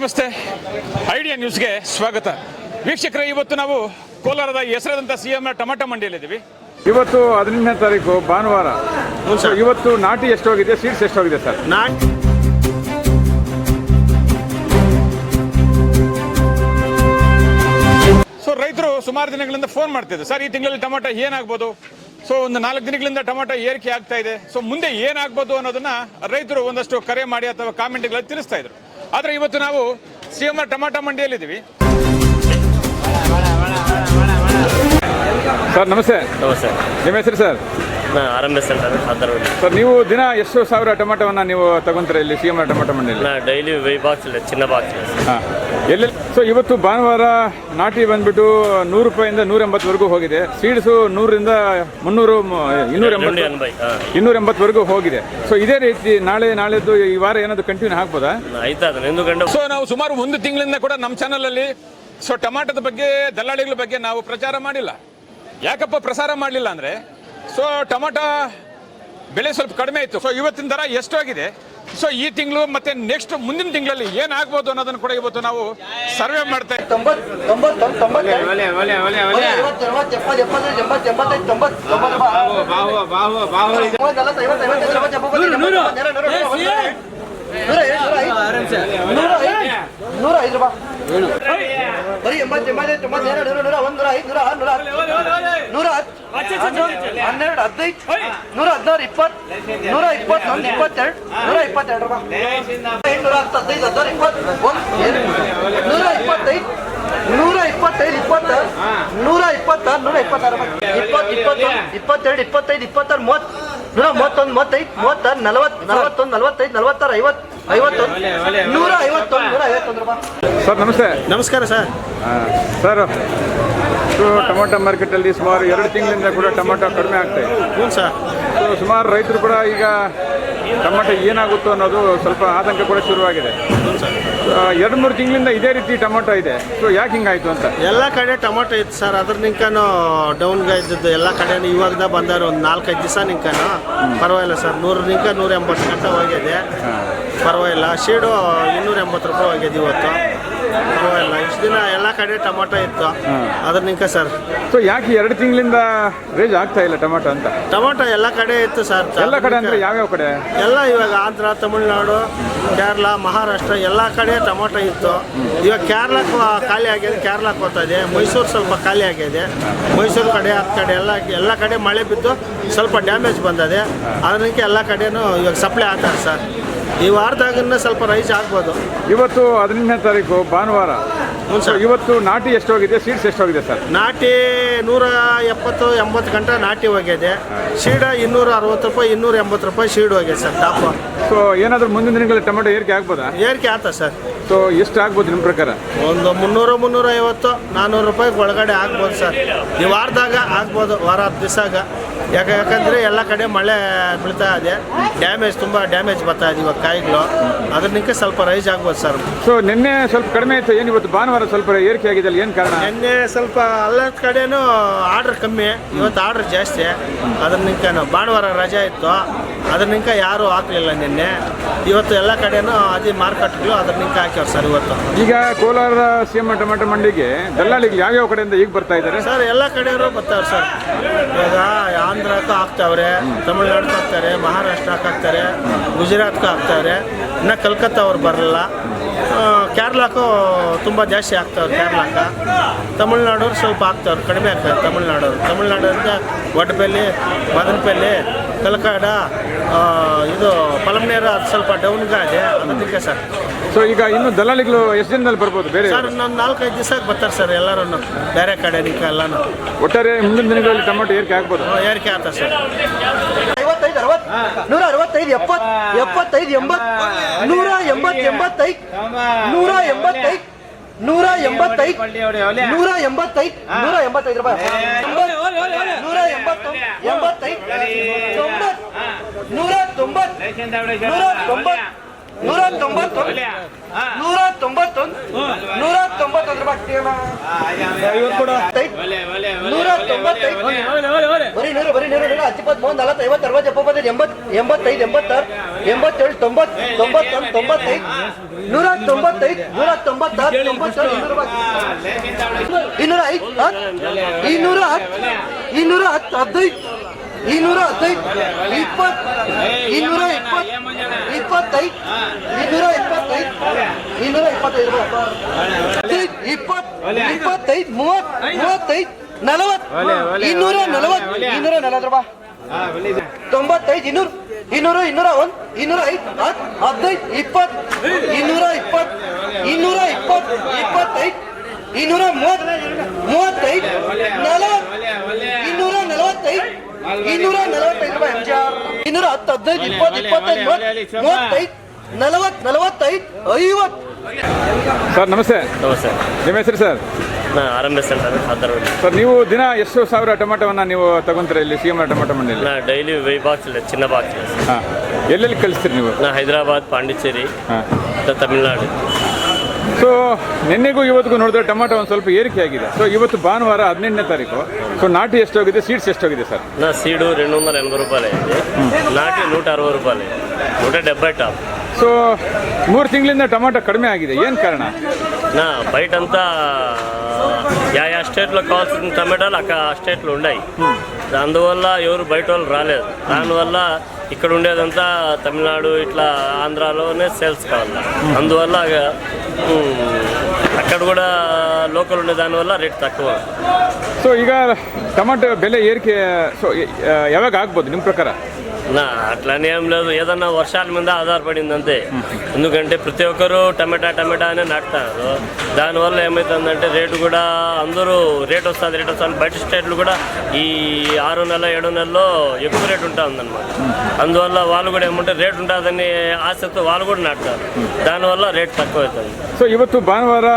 ನಮಸ್ತೆ. ಐಡಿಯಾ ನ್ಯೂಸ್ಗೆ ಸ್ವಾಗತ. ವೀಕ್ಷಕರೇ ಇವತ್ತು ನಾವು ಕೋಲಾರದ ಹೆಸರಾದಂಥ ಸಿ ಎಂ ಟೊಮಾಟೊ ಮಂಡಿಯಲ್ಲಿದ್ದೀವಿ. ಇವತ್ತು ಹದಿನೆಂಟನೇ ತಾರೀಕು ಭಾನುವಾರ. ಇವತ್ತು ನಾಟಿ ಎಷ್ಟೋಗಿದೆ ಸೀಡ್ಸ್ ಎಷ್ಟೋಗಿದೆ ಸರ್? ನಾಟ್ ಸೊ ರೈತರು ಸುಮಾರು ದಿನಗಳಿಂದ ಫೋನ್ ಮಾಡ್ತಿದ್ದೆ ಸರ್ ಈ ತಿಂಗಳಲ್ಲಿ ಟೊಮಾಟೊ ಏನಾಗ್ಬೋದು? ಸೊ ಒಂದು ನಾಲ್ಕು ದಿನಗಳಿಂದ ಟೊಮಾಟೊ ಏರಿಕೆ ಆಗ್ತಾ ಇದೆ. ಸೊ ಮುಂದೆ ಏನಾಗ್ಬೋದು ಅನ್ನೋದನ್ನ ರೈತರು ಒಂದಷ್ಟು ಕರೆ ಮಾಡಿ ಅಥವಾ ಕಾಮೆಂಟ್ಗಳಲ್ಲಿ ತಿಳಿಸ್ತಾ ಇದ್ರು. ಆದರೆ ಇವತ್ತು ನಾವು ಸಿ ಎಂ ಟೊಮಾಟೊ ಮಂಡಿಯಲ್ಲಿದ್ದೀವಿ. ಸರ್ ನಮಸ್ತೆ. ನಮಸ್ತೆ. ನಿಮ್ಮ ಹೆಸರು sir? R M S sir ನೀವು ದಿನ ಎಷ್ಟು ಸಾವಿರ ಟೊಮಾಟೋವನ್ನು ನೀವು ತಗೊಂತೀರ ಇಲ್ಲಿ ಸಿ ಎಂ ಟೊಮಾಟೊ ಮಂಡಿಯಲ್ಲಿ? ಡೈಲಿ ವೈ ಬಾಕ್ಸ್ ಇಲ್ಲ ಚಿನ್ನ ಬಾಕ್ಸ್ ಹಾಂ. ಎಲ್ಲಿ ಸೊ ಇವತ್ತು ಭಾನುವಾರ ನಾಟಿ ಬಂದ್ಬಿಟ್ಟು ನೂರು ರೂಪಾಯಿಂದ ನೂರ ಎಂಬತ್ತವರೆಗೂ ಹೋಗಿದೆ. ಸೀಡ್ಸು ನೂರರಿಂದ ಮುನ್ನೂರು ಇನ್ನೂರ ಎಂಬತ್ತು ಇನ್ನೂರ ಎಂಬತ್ತವರೆಗೂ ಹೋಗಿದೆ. ಸೊ ಇದೇ ರೀತಿ ನಾಳೆ ನಾಳೆದ್ದು ಈ ವಾರ ಏನಾದರೂ ಕಂಟಿನ್ಯೂ ಗಂಡ ಸೊ ನಾವು ಸುಮಾರು ಒಂದು ತಿಂಗಳಿಂದ ಕೂಡ ನಮ್ಮ ಚಾನಲಲ್ಲಿ ಸೊ ಟೊಮಾಟೋದ ಬಗ್ಗೆ ದಲ್ಲಾಳಿಗಳ ಬಗ್ಗೆ ನಾವು ಪ್ರಚಾರ ಮಾಡಿಲ್ಲ. ಯಾಕಪ್ಪ ಪ್ರಸಾರ ಮಾಡಲಿಲ್ಲ ಅಂದರೆ? ಸೊ ಟೊಮ್ಯಾಟೋ ಬೆಲೆ ಸ್ವಲ್ಪ ಕಡಿಮೆ ಇತ್ತು. ಸೊ ಇವತ್ತಿನ ದರ ಎಷ್ಟಾಗಿದೆ ಸೊ ಈ ತಿಂಗಳು ಮತ್ತೆ ನೆಕ್ಸ್ಟ್ ಮುಂದಿನ ತಿಂಗಳಲ್ಲಿ ಏನಾಗ್ಬೋದು ಅನ್ನೋದನ್ನು ಕೂಡ ಇವತ್ತು ನಾವು ಸರ್ವೆ ಮಾಡ್ತಾ ಇದ್ದೀವಿ. ನೂರ ಐದು ರೂಪಾಯಿ. ಬರೀ ಎಂಬತ್ತು ಎಂಬತ್ತೈದು ತೊಂಬತ್ತೆರಡು ನೂರ ನೂರ ಒಂದು ನೂರ ಐದು ನೂರ ಆರು ನೂರ ಹತ್ತು. ನೂರ ಹತ್ತು ಹನ್ನೆರಡು ಹದಿನೈದು. ನೂರ ಹದಿನಾರು ಇಪ್ಪತ್ತು. ನೂರ ಇಪ್ಪತ್ತೊಂದು ಇಪ್ಪತ್ತೆರಡು. ನೂರ ಇಪ್ಪತ್ತೆರಡು ರೂಪಾಯಿ. ನೂರ ಹತ್ತು ಹದಿನೈದು ಹದಿನಾರು ಇಪ್ಪತ್ತು. ಒಂದು ನೂರ ಇಪ್ಪತ್ತೈದು. ನೂರ ಇಪ್ಪತ್ತೈದು ಇಪ್ಪತ್ತ ನೂರ ಇಪ್ಪತ್ತಾರು ನೂರ ಇಪ್ಪತ್ತಾರು ಇಪ್ಪತ್ತು ಇಪ್ಪತ್ತೊಂದು ಇಪ್ಪತ್ತೆರಡು ಇಪ್ಪತ್ತೈದು ಇಪ್ಪತ್ತಾರು ಮೂವತ್ತು. ನೂರ ಮೂವತ್ತೊಂದು ಮೂವತ್ತೈದು ಮೂವತ್ತಾರು ನಲವತ್ತು ನಲವತ್ತೊಂದು ನಲವತ್ತೈದು ನಲವತ್ತಾರು ಐವತ್ತು. ಸರ್ ನಮಸ್ತೆ. ನಮಸ್ಕಾರ ಸರ್. ಸರ್ ಸೊ ಟೊಮೊಟೊ ಮಾರ್ಕೆಟಲ್ಲಿ ಸುಮಾರು ಎರಡು ತಿಂಗಳಿಂದ ಕೂಡ ಟೊಮೊಟೊ ಕಡಿಮೆ ಆಗ್ತಾ ಇದೆ. ಹ್ಞೂ ಸರ್. ಸೊ ಸುಮಾರು ರೈತರು ಕೂಡ ಈಗ ಟೊಮೊಟೊ ಏನಾಗುತ್ತೋ ಅನ್ನೋದು ಸ್ವಲ್ಪ ಆತಂಕ ಕೂಡ ಶುರುವಾಗಿದೆ. ಎರಡು ಮೂರು ತಿಂಗಳಿಂದ ಇದೇ ರೀತಿ ಟೊಮೊಟೊ ಇದೆ. ಸೊ ಯಾಕೆ ಹಿಂಗಾಯ್ತು ಅಂತ? ಎಲ್ಲ ಕಡೆ ಟೊಮೊಟೊ ಇತ್ತು ಸರ್. ಅದ್ರ ನಿಂಕನು ಡೌನ್ ಇದ್ದದ್ದು ಎಲ್ಲ ಕಡೆ ಇವಾಗದ ಬಂದಾರ ಒಂದು ನಾಲ್ಕೈದು ದಿವಸ ನಿಂಕನು. ಪರವಾಗಿಲ್ಲ ಸರ್. ನೂರು ನಿಂಕ ನೂರ ಎಂಬತ್ತು ಗಂಟೆ ಹೋಗಿದೆ. ಪರವಾಗಿಲ್ಲ. ಶೇಡು ಇನ್ನೂರ ಎಂಬತ್ತು ರೂಪಾಯಿ ಆಗ್ಯದ ಇವತ್ತು. ಪರವಾಗಿಲ್ಲ. ಇಷ್ಟು ದಿನ ಎಲ್ಲ ಕಡೆ ಟೊಮೊಟೊ ಇತ್ತು. ಅದ್ರ ನಿಂಕ ಸರ್ ಸೊ ಯಾಕೆ ಎರಡು ತಿಂಗಳಿಂದ ರೇಜ್ ಆಗ್ತಾ ಇಲ್ಲ ಟೊಮೊಟೊ ಅಂತ? ಟೊಮೊಟೊ ಎಲ್ಲ ಕಡೆ ಇತ್ತು ಸರ್ ಎಲ್ಲ ಕಡೆ ಅಂದ್ರೆ ಯಾವ್ಯಾವ ಕಡೆ? ಎಲ್ಲ ಇವಾಗ ಆಂಧ್ರ ತಮಿಳುನಾಡು ಕೇರಳ ಮಹಾರಾಷ್ಟ್ರ ಎಲ್ಲ ಕಡೆ ಟೊಮೊಟೊ ಇತ್ತು. ಇವಾಗ ಕೇರಳಕ್ಕೆ ಖಾಲಿ ಆಗಿದೆ. ಕೇರಳಕ್ಕೆ ಹೋಗ್ತಾ ಇದೆ. ಮೈಸೂರು ಸ್ವಲ್ಪ ಖಾಲಿ ಆಗಿದೆ. ಮೈಸೂರು ಕಡೆ ಆ ಕಡೆ ಎಲ್ಲ ಎಲ್ಲ ಕಡೆ ಮಳೆ ಬಿದ್ದು ಸ್ವಲ್ಪ ಡ್ಯಾಮೇಜ್ ಬಂದಿದೆ. ಅದಕ್ಕೆ ಎಲ್ಲ ಕಡೆನೂ ಇವಾಗ ಸಪ್ಲೈ ಆಗ್ತಾರೆ ಸರ್ ಈ ವಾರದಾಗನ್ನ ಸ್ವಲ್ಪ ರೈಸ್ ಆಗ್ಬೋದು. ಇವತ್ತು ಹದಿನೆಂಟನೇ ತಾರೀಕು ಭಾನುವಾರ. ಸೊ ಇವತ್ತು ನಾಟಿ ಎಷ್ಟು ಹೋಗಿದೆ ಸೀಡ್ಸ್ ಎಷ್ಟೋಗಿದೆ ಸರ್? ನಾಟಿ ನೂರ ಎಪ್ಪತ್ತು ಎಂಬತ್ತು ಗಂಟೆ ನಾಟಿ ಹೋಗಿದೆ. ಸೀಡ ಇನ್ನೂರ ಅರವತ್ತು ರೂಪಾಯಿ ಇನ್ನೂರ ಎಂಬತ್ತು ರೂಪಾಯಿ ಸೀಡ್ ಹೋಗಿದೆ ಸರ್ ಟಾಪ್ ಸೊ ಏನಾದರೂ ಮುಂದಿನ ದಿನಗಳಲ್ಲಿ ಟೊಮೆಟೊ ಏರಿಕೆ ಆಗ್ಬೋದಾ? ಏರಿಕೆ ಆತ ಸರ್. ಸೊ ಎಷ್ಟು ಆಗ್ಬೋದು ನಿಮ್ಮ ಪ್ರಕಾರ? ಒಂದು ಮುನ್ನೂರು ಮುನ್ನೂರ ಐವತ್ತು ನಾನ್ನೂರು ರೂಪಾಯಿ ಒಳಗಡೆ ಆಗ್ಬೋದು ಸರ್. ಈ ವಾರದಾಗ ಆಗ್ಬೋದು ವಾರ ಹತ್ತು ದಿವಸಾಗ ಯಾಕೆ ಯಾಕಂದರೆ ಎಲ್ಲ ಕಡೆ ಮಳೆ ಬೀಳ್ತಾ ಇದೆ. ಡ್ಯಾಮೇಜ್ ತುಂಬ ಡ್ಯಾಮೇಜ್ ಬರ್ತಾ ಇದೆ ಇವಾಗ ಕಾಯಿಗಳು. ಅದ್ರಿಂದ ಸ್ವಲ್ಪ ರೈಸ್ ಆಗ್ಬೋದು ಸರ್ ಸೊ ನಿನ್ನೆ ಸ್ವಲ್ಪ ಕಡಿಮೆ ಇತ್ತು. ಏನು ಇವತ್ತು ಭಾನುವಾರ ಸ್ವಲ್ಪ ಏರಿಕೆ ಆಗಿದೆ ಅಲ್ಲಿ ಏನು ಕಾರಣ? ನಿನ್ನೆ ಸ್ವಲ್ಪ ಎಲ್ಲ ಕಡೆನೂ ಆರ್ಡ್ರ್ ಕಮ್ಮಿ. ಇವತ್ತು ಆರ್ಡ್ರ್ ಜಾಸ್ತಿ. ಅದ್ರ ನಿಂಕ ಭಾನುವಾರ ರಜೆ ಇತ್ತು. ಅದ್ರ ನಿಂಕ ಯಾರೂ ಹಾಕಲಿಲ್ಲ ನಿನ್ನೆ. ಇವತ್ತು ಎಲ್ಲ ಕಡೆನೂ ಅದೇ ಮಾರ್ಕೆಟ್ಗಳು ಅದ್ರ ನಿಂಕ ಹಾಕ್ಯಾವ ಸರ್ ಇವತ್ತು. ಈಗ ಕೋಲಾರ ಸಿಎಂ ಟೊಮೆಟೊ ಮಂಡಿಗೆ ದಲ್ಲಾಳಿಗಳು ಯಾವ್ಯಾವ ಕಡೆಯಿಂದ ಈಗ ಬರ್ತಾ ಇದ್ದಾರೆ ಸರ್ ಎಲ್ಲ ಕಡೆಯವರು ಬರ್ತಾವ್ರೆ ಸರ್. ಇವಾಗ ಆಂಧ್ರಕ್ಕೂ ಹಾಕ್ತಾವ್ರೆ ತಮಿಳ್ನಾಡ್ಗೆ ಹಾಕ್ತಾರೆ ಮಹಾರಾಷ್ಟ್ರಕ್ಕೆ ಹಾಕ್ತಾರೆ ಗುಜರಾತ್ಗೂ ಹಾಕ್ತಾವ್ರೆ. ಇನ್ನು ಕಲ್ಕತ್ತಾ ಅವ್ರು ಬರಲ್ಲ. ಕೇರಳಕ್ಕೂ ತುಂಬ ಜಾಸ್ತಿ ಆಗ್ತಾವ್ರೆ ಕೇರಳಕ್ಕೆ. ತಮಿಳ್ನಾಡವ್ರು ಸ್ವಲ್ಪ ಆಗ್ತಾವ್ರು ಕಡಿಮೆ ಆಗ್ತಾರೆ ತಮಿಳ್ನಾಡವ್ರು. ತಮಿಳ್ನಾಡವ್ರಿಗೆ ವಡ್ಪಲ್ಲಿ ಮದನಪಲ್ಲಿ ಕಲ್ಕಾಡ ಇದು ಪಲಮ್ನೇರ ಅದು ಸ್ವಲ್ಪ ಡೌನ್ ಇದೆ ಅದಕ್ಕೆ ಸರ್ ಸೊ ಈಗ ಇನ್ನು ದಲ್ಲಾಳಿಗಳು ಎಷ್ಟು ದಿನದಲ್ಲಿ ಬರ್ಬೋದು ಬೇರೆ ಸರ್ ನಾನು ನಾಲ್ಕೈದು ದಿವಸಕ್ಕೆ ಬರ್ತಾರೆ ಸರ್ ಎಲ್ಲರೂ ಬೇರೆ ಕಡೆ ಎಲ್ಲನೂ ಒಟ್ಟಾರೆ ಮುಂದಿನ ದಿನಗಳಲ್ಲಿ ಟೊಮೆಟೊ ಏರಿಕೆ ಆಗ್ಬೋದು ಏರಿಕೆ ಆಗ್ತದೆ ಸರ್ ಐವತ್ತೈದು ಅರವತ್ತು ನೂರ ಅರವತ್ತೈದು ಎಪ್ಪತ್ತು ಎಪ್ಪತ್ತೈದು ಎಂಬತ್ತು ನೂರ ಎಂಬತ್ತು ಎಂಬತ್ತೈದು ನೂರ ಎಂಬತ್ತೈದು ನೂರ ಎಂಬತ್ತೈದು ನೂರ ಎಂಬತ್ತೈದು ನೂರ ಎಂಬತ್ತೈದು ರೂಪಾಯಿ ನೂರ ಎಂಬತ್ತು ಎಂಬತ್ತೈದು ತೊಂಬತ್ತು ನೂರ ತೊಂಬತ್ತು ನೂರ ತೊಂಬತ್ತು ನೂರ ತೊಂಬತ್ತೊಂದು ನೂರ ತೊಂಬತ್ತೊಂದು ನೂರ ತೊಂಬತ್ತೊಂದು ರೂಪಾಯಿ ನೂರ ತೊಂಬತ್ತೈದು ಬರೀ ನೂರು ಬರೀ ನೂರು ನೂರ ಹತ್ತಿಪ್ಪತ್ತು ಮೂವತ್ತು ನಲವತ್ತು ಐವತ್ತು ಅರವತ್ತು ಎಪ್ಪತ್ತೈದು ಎಂಬತ್ತು ಎಂಬತ್ ಎಂಬತ್ತೈದು ಎಂಬತ್ತಾರು ಎಂಬತ್ತೇಳು ತೊಂಬತ್ ತೊಂಬತ್ತೊಂದು ತೊಂಬತ್ತೈದು ನೂರ ತೊಂಬತ್ತೈದು ನೂರ ತೊಂಬತ್ತಾರು ತೊಂಬತ್ತೇಳು ಇನ್ನೂರ ಐದು ಇನ್ನೂರ ಹತ್ತು ಇನ್ನೂರ ಹತ್ತು ಹದಿನೈದು ಇನ್ನೂರ ಹದಿನೈದು ಇಪ್ಪತ್ತು, ಇನ್ನೂರ ಇಪ್ಪತ್ತು, ಇಪ್ಪತ್ತೈದು. ಇನ್ನೂರ ಇಪ್ಪತ್ತೈದು. ಇನ್ನೂರ ಇಪ್ಪತ್ತೈದು. ಇಪ್ಪತ್ತು, ಇಪ್ಪತ್ತೈದು, ಮೂವತ್ತು, ಮೂವತ್ತೈದು, ನಲವತ್ತು, ಇನ್ನೂರ ನಲವತ್ತು ಇನ್ನೂರ ನಲವತ್ತು ರೂಪಾಯಿ. ತೊಂಬತ್ತೈದು, ಇನ್ನೂರು ಇನ್ನೂರು, ಇನ್ನೂರ ಒಂದು, ಇನ್ನೂರ ಐದು, ಹತ್ತು, ಹದಿನೈದು, ಇಪ್ಪತ್ತು, ಇನ್ನೂರ ಇಪ್ಪತ್ತು ಇನ್ನೂರ ಇಪ್ಪತ್ತು, ಇಪ್ಪತ್ತೈದು, ಇನ್ನೂರ ಮೂವತ್ತು, ಮೂವತ್ತೈದು, ನಲವತ್ತು ಇನ್ನೂರ ನಲವತ್ತೈದು ರೂಪಾಯಿ ಎಂ ಜಿ ಆರ್ ಇನ್ನೂರ ಹತ್ತು ಹದಿನೈದು ಇಪ್ಪತ್ತು ಇಪ್ಪತ್ತೈದು ಮೂವತ್ತು ಮೂವತ್ತೈದು ನಲವತ್ತು ನಲವತ್ತೈದು ಐವತ್ತು. ಸರ್ ನಮಸ್ತೆ. ನಮಸ್ತೆ. ನಿಮ್ಮ ಹೆಸರು ಸರ್? ಆರ್ ಸೆಂಟರ್ ಸರ್ ನೀವು ದಿನ ಎಷ್ಟು ಸಾವಿರ ಟೊಮೆಟೊವನ್ನು ನೀವು ತಗೊಂತೀರಾ ಇಲ್ಲಿ? ಸಿಎಂ ಎಂ ಟೊಮೆಟೊ ಮಂಡಿಯಲ್ಲಿ ನಾ ಡೈಲಿ ವೈ ಬಾಕ್ಸ್ ಇಲ್ಲ ಚಿನ್ನ ಬಾಕ್ಸ್ ಹಾಂ. ಎಲ್ಲೆಲ್ಲಿ ಕಳಿಸ್ತೀರಿ ನೀವು? ನಾ ಹೈದರಾಬಾದ್ ಪಾಂಡಿಚೇರಿ ತಮಿಳ್ನಾಡು. ಸೊ ನಿನ್ನೆಗೂ ಇವತ್ತಿಗೂ ನೋಡಿದ್ರೆ ಟೊಮೆಟೊ ಒಂದು ಸ್ವಲ್ಪ ಏರಿಕೆ ಆಗಿದೆ ಸೊ ಇವತ್ತು ಭಾನುವಾರ ಹದಿನೆಂಟನೇ ತಾರೀಕು ಸೊ ನಾಟಿ ಎಷ್ಟೋಗಿದೆ ಸೀಡ್ಸ್ ಎಷ್ಟೋಗಿದೆ ಸರ್ నా సీడు రెండు వందల ఎనభై రూపాయలు అయింది నాటి నూట అరవై రూపాయలు అయింది నూట డెబ్బై టాప్ ಸೊ ಮೂರು ತಿಂಗಳಿಂದ ಟೊಮೆಟೊ ಕಡಿಮೆ ಆಗಿದೆ ಏನು ಕಾರಣ నా బయటంతా యా యా స్టేట్లో కావాల్సిన టమాటాలు అక్కడ ఆ స్టేట్లో ఉన్నాయి అందువల్ల ఎవరు బయట వాళ్ళు రాలేదు దానివల్ల ఇక్కడ ఉండేదంతా తమిళనాడు ఇట్లా ఆంధ్రాలోనే సేల్స్ కావాలి అందువల్ల ఉమ్, అక్కడ కూడా లోకల్ ఉండే దానివల్ల రేట్ తక్కువ ಸೊ ಈಗ ಟೊಮೆಟೊ ಬೆಲೆ ಏರಿಕೆ ಸೊ ಯಾವಾಗ ಆಗ್ಬೋದು ನಿಮ್ಮ ಪ್ರಕಾರ నా అట్లానే ఏం లేదు ఏదన్నా వర్షాల మీద ఆధారపడింది అంతే ఎందుకంటే ప్రతి ఒక్కరు టమాటా టమాటా అనే నాటుతున్నారు దానివల్ల ఏమవుతుందంటే రేటు కూడా అందరూ రేట్ వస్తుంది రేట్ వస్తుంది బయట స్టేట్లు కూడా ఈ ఆరు నెల ఏడు నెలల్లో ఎక్కువ రేట్ ఉంటుందన్నమాట అందువల్ల వాళ్ళు కూడా ఏమంటే రేట్ ఉంటుందని ఆశతో వాళ్ళు కూడా నాటుతారు దానివల్ల రేట్ తక్కువ అవుతుంది ಸೊ ಇವತ್ತು ಭಾನುವಾರ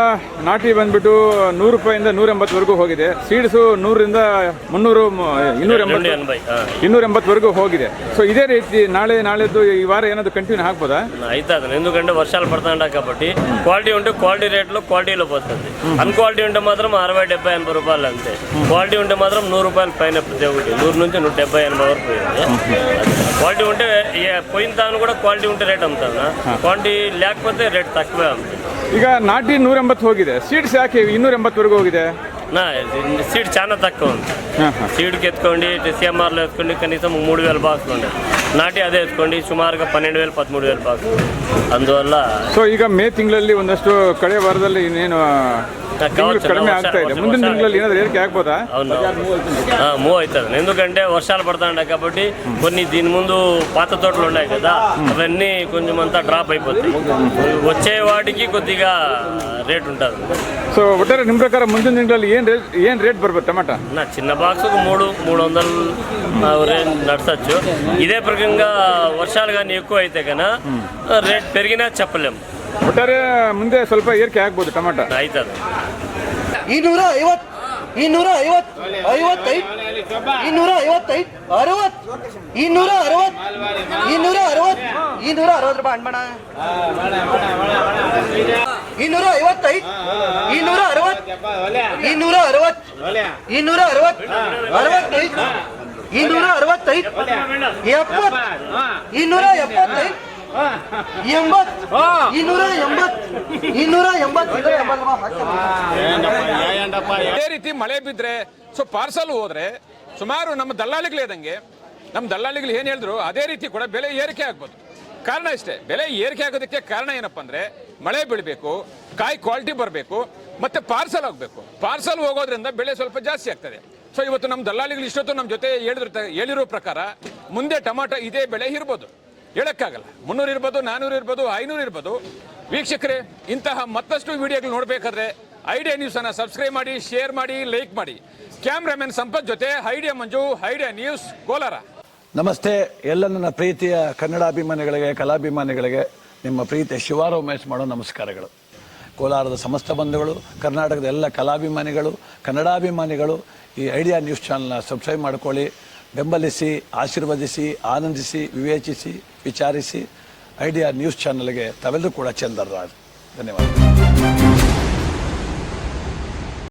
ನಾಟಿ ಬಂದ್ಬಿಟ್ಟು ನೂರು ರೂಪಾಯಿಂದ ನೂರ ಎಂಬತ್ತವರೆಗೂ ಹೋಗಿದೆ ಸೀಡ್ಸು ನೂರರಿಂದ ಮುನ್ನೂರು ಮ- ಇನ್ನೂರ రెండు ಎಂಬತ್ತು ఎనభై ఆ. ಇನ್ನೂರ ಎಂಬತ್ತವರೆಗೂ ಹೋಗಿದೆ ಸೊ ಇದೇ ರೀತಿ ನಾಳೆ ನಾಳೆದ್ದು ಈ ವಾರ ಏನಾದ್ರು ಕಂಟಿನ್ಯೂ ಆಗ್ಬೋದಾ అవుతుంది ఎందుకంటే వర్షాలు పడుతుంటాయి కాబట్టి క్వాలిటీ ఉంటే క్వాలిటీ రేట్లో క్వాలిటీలో పోతుంది అన్క్వాలిటీ ఉంటే మాత్రం అరవై డెబ్బై ఎనభై రూపాయలు అంతే క్వాలిటీ ఉంటే మాత్రం నూరు రూపాయలు పైన ప్రతి ఒక్కటి నూరు నుంచి నూట డెబ్బై ఎనభై వరకు పోయింది క్వాలిటీ ఉంటే ఏ- పోయిన దాని కూడా క్వాలిటీ ఉంటే రేట్ అమ్ముతాను క్వాలిటీ లేకపోతే రేట్ తక్కువే అమ్ముతాను ಈಗ ನಾಟಿ ನೂರ ಎಂಬತ್ತು ಹೋಗಿದೆ ಸೀಡ್ಸ್ ಯಾಕೆ ಇನ್ನೂರ ಎಂಬತ್ತವರೆಗೂ ಹೋಗಿದೆ ಸೀಟ್ ಚೆನ್ನಾಗ್ ತಕ್ಕೊಂಡು. ಸೀಟ್ ಎತ್ಕೊಂಡು ಟಿ ಸಿ ಎಂ ಆರ್ ಎತ್ಕೊಂಡು ಕನಿಷ್ಠ ಮೂರು ವೇಲ್ ಬಾಕ್ಸ್ ನಾಟಿ ಅದೇ ಎತ್ಕೊಂಡು ಸುಮಾರು ಪನ್ನೆರಡು ವೇಲ್ ಹದಿಮೂರು ವೇಲ್ ಬಾಕ್ಸ್ ಅಂದ್ವಲ್ಲ. ಸೊ ಈಗ ಮೇ ತಿಂಗಳಲ್ಲಿ ಒಂದಷ್ಟು ಕಡೆ ವಾರದಲ್ಲಿ ಇನ್ನೇನು ಕಡಿಮೆ ವರ್ಷ- ಆಗ್ತಾ ಇದೆ ವರ್ಷ- ಮುಂದಿನ ವರ್ಷ ತಿಂಗಳಲ್ಲಿ ಏನಾದ್ರು ಏರಿಕೆ ಆಗ್ಬೋದಾ అవును ఆ, మూవ్ అవుతుంది ఎందుకంటే వర్షాలు పడుతున్నాయి కాబట్టి కొన్ని దీని ముందు పాత తోటలు ఉన్నాయి కదా అవన్నీ కొంచెం అంతా డ్రాప్ అయిపోతాయి వచ్చే వాటికి కొద్దిగా రేట్ ఉంటుంది ಸೊ ಒಟ್ಟಾರೆ ನಿಮ್ಮ ಪ್ರಕಾರ ಮುಂದಿನ ತಿಂಗಳಲ್ಲಿ ಏನು ರೇಟ್ ಏನು ರೇಟ್ ಬರ್ಬೋದು ಟೊಮೆಟೊ నా చిన్న బాక్స్కు మూడు మూడు వందలు ఆ, రేంజ్ నడచచ్చు ఇదే ప్రకంగా వర్షాలు కానీ ఎక్కువ అయితే కన్నా రేట్ పెరిగినా చెప్పలేము ಒಟ್ಟಾರೆ ಮುಂದೆ ಸ್ವಲ್ಪ ಏರಿಕೆ ಆಗ್ಬೋದು ಟೊಮೆಟೊ అవుతుంది ಇನ್ನೂರ ಐವತ್ತು ಇನ್ನೂರ ಐವತ್ತು ಐವತ್ತೈದು ಇನ್ನೂರ ಐವತ್ತೈದು ಅರವತ್ತು, ಇನ್ನೂರ ಅರವತ್ತು ಇನ್ನೂರ ಅರವತ್ತು ಇನ್ನೂರ ಅರವತ್ತು ರೂಪಾಯಿ ಇನ್ನೂರ ಐವತ್ತೈದು ಇನ್ನೂರ ಅರವತ್ತು ಇನ್ನೂರ ಅರವತ್ತು ಇನ್ನೂರ ಅರವತ್ತು ಅರವತ್ತೈದು ಇನ್ನೂರ ಅರವತ್ತೈದು ಎಪ್ಪತ್ತು ಇನ್ನೂರ ಎಪ್ಪತ್ತೈದು ಎಂಬತ್ತು. ಇನ್ನೂರ ಎಂಬತ್ತು. ಇನ್ನೂರ ಎಂಬತ್ತು. ಇನ್ನೂರ ಎಂಬತ್ತು ರೂಪಾಯಿ ಅದೇ ರೀತಿ ಮಳೆ ಬಿದ್ರೆ ಸೊ ಪಾರ್ಸಲ್ ಹೋದ್ರೆ ಸುಮಾರು ನಮ್ಮ ದಲ್ಲಾಳಿಗಳಿದಂಗೆ ನಮ್ಮ ದಲ್ಲಾಳಿಗಳು ಏನು ಹೇಳಿದ್ರು ಅದೇ ರೀತಿ ಕೂಡ ಬೆಲೆ ಏರಿಕೆ ಆಗ್ಬೋದು. ಕಾರಣ ಇಷ್ಟೇ ಬೆಲೆ ಏರಿಕೆ ಆಗೋದಕ್ಕೆ ಕಾರಣ ಏನಪ್ಪ ಅಂದ್ರೆ ಮಳೆ ಬೀಳಬೇಕು ಕಾಯಿ ಕ್ವಾಲಿಟಿ ಬರಬೇಕು ಮತ್ತೆ ಪಾರ್ಸಲ್ ಆಗಬೇಕು. ಪಾರ್ಸಲ್ ಹೋಗೋದ್ರಿಂದ ಬೆಲೆ ಸ್ವಲ್ಪ ಜಾಸ್ತಿ ಆಗ್ತದೆ. ಸೊ ಇವತ್ತು ನಮ್ಮ ದಲ್ಲಾಳಿಗಳು ಇಷ್ಟೊತ್ತು ನಮ್ಮ ಜೊತೆ ಹೇಳಿದ್ರ ಹೇಳಿರೋ ಪ್ರಕಾರ ಮುಂದೆ ಟೊಮಾಟೊ ಇದೇ ಬೆಳೆ ಇರ್ಬೋದು. ಹೇಳಕ್ಕಾಗಲ್ಲ. ಮುನ್ನೂರು ಇರ್ಬೋದು, ನಾನೂರು ಇರ್ಬೋದು, ಐನೂರು ಇರ್ಬೋದು. ವೀಕ್ಷಕರೇ, ಇಂತಹ ಮತ್ತಷ್ಟು ವಿಡಿಯೋಗಳು ನೋಡಬೇಕಾದ್ರೆ ಐಡಿಯಾ ನ್ಯೂಸ್ ಅನ್ನ ಸಬ್ಸ್ಕ್ರೈಬ್ ಮಾಡಿ ಶೇರ್ ಮಾಡಿ ಲೈಕ್ ಮಾಡಿ. ಕ್ಯಾಮ್ರಾಮನ್ ಸಂಪತ್ ಜೊತೆ, idea Manju, idea news Kolar. ನಮಸ್ತೆ, ಎಲ್ಲ ನನ್ನ ಪ್ರೀತಿಯ ಕನ್ನಡಾಭಿಮಾನಿಗಳಿಗೆ, ಕಲಾಭಿಮಾನಿಗಳಿಗೆ, ನಿಮ್ಮ ಪ್ರೀತಿಯ ಶಿವಾರ ಉಮೇಶ್ ಮಾಡೋ ನಮಸ್ಕಾರಗಳು. ಕೋಲಾರದ ಸಮಸ್ತ ಬಂಧುಗಳು, ಕರ್ನಾಟಕದ ಎಲ್ಲ ಕಲಾಭಿಮಾನಿಗಳು, ಕನ್ನಡಾಭಿಮಾನಿಗಳು, ಈ ಐಡಿಯಾ ನ್ಯೂಸ್ ಚಾನಲ್ನ ಸಬ್ಸ್ಕ್ರೈಬ್ ಮಾಡ್ಕೊಳ್ಳಿ. ಬೆಂಬಲಿಸಿ ಆಶೀರ್ವದಿಸಿ ಆನಂದಿಸಿ ವಿವೇಚಿಸಿ ವಿಚಾರಿಸಿ ಐಡಿಯಾ ನ್ಯೂಸ್ ಚಾನಲ್ಗೆ ತಾವೆಲ್ಲರೂ ಕೂಡ ಚಂದರ್ರಾಜ್ ಧನ್ಯವಾದ